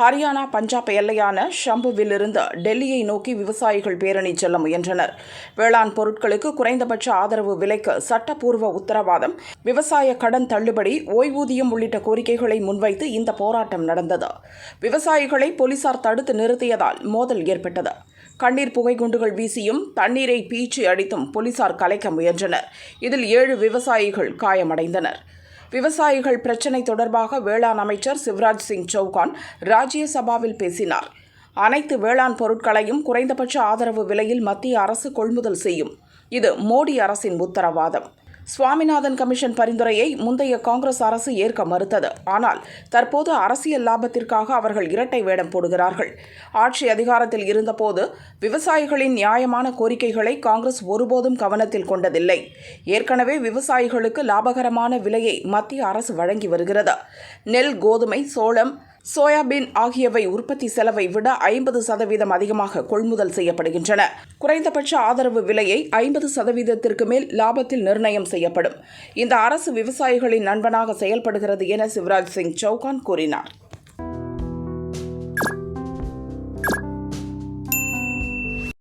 ஹரியானா பஞ்சாப் எல்லையான ஷம்புவிலிருந்து டெல்லியை நோக்கி விவசாயிகள் பேரணி செல்ல முயன்றனர். வேளாண் பொருட்களுக்கு குறைந்தபட்ச ஆதரவு விலைக்கு சட்டப்பூர்வ உத்தரவாதம் விவசாய கடன் தள்ளுபடி ஓய்வூதியம் உள்ளிட்ட கோரிக்கைகளை முன்வைத்து இந்த போராட்டம் நடந்தது. விவசாயிகளை போலீசார் தடுத்து நிறுத்தியதால் மோதல் ஏற்பட்டது. கண்ணீர் புகைக்குண்டுகள் வீசியும் தண்ணீரை பீச்சி அடித்தும் போலீசார் கலைக்க முயன்றனர். இதில் ஏழு விவசாயிகள் காயமடைந்தனர். விவசாயிகள் பிரச்சினை தொடர்பாக வேளாண் அமைச்சர் சிவராஜ் சிங் சௌகான் ராஜ்யசபாவில் பேசினார். அனைத்து வேளாண் பொருட்களையும் குறைந்தபட்ச ஆதரவு விலையில் மத்திய அரசு கொள்முதல் செய்யும். இது மோடி அரசின் உத்தரவாதம். சுவாமிநாதன் கமிஷன் பரிந்துரையை முந்தைய காங்கிரஸ் அரசு ஏற்க மறுத்தது. ஆனால் தற்போது அரசியல் லாபத்திற்காக அவர்கள் இரட்டை வேடம் போடுகிறார்கள். ஆட்சி அதிகாரத்தில் இருந்தபோது விவசாயிகளின் நியாயமான கோரிக்கைகளை காங்கிரஸ் ஒருபோதும் கவனத்தில் கொண்டதில்லை. ஏற்கனவே விவசாயிகளுக்கு லாபகரமான விலையை மத்திய அரசு வழங்கி வருகிறது. நெல் கோதுமை சோளம் சோயாபீன் ஆகியவை உற்பத்தி செலவை விட ஐம்பது சதவீதம் அதிகமாக கொள்முதல் செய்யப்படுகின்றன. குறைந்தபட்ச ஆதரவு விலையை ஐம்பது சதவீதத்திற்கு மேல் லாபத்தில் நிர்ணயம் செய்யப்படும். இந்த அரசு விவசாயிகளின் நண்பனாக செயல்படுகிறது என சிவராஜ் சிங் சௌகான் கூறினார்.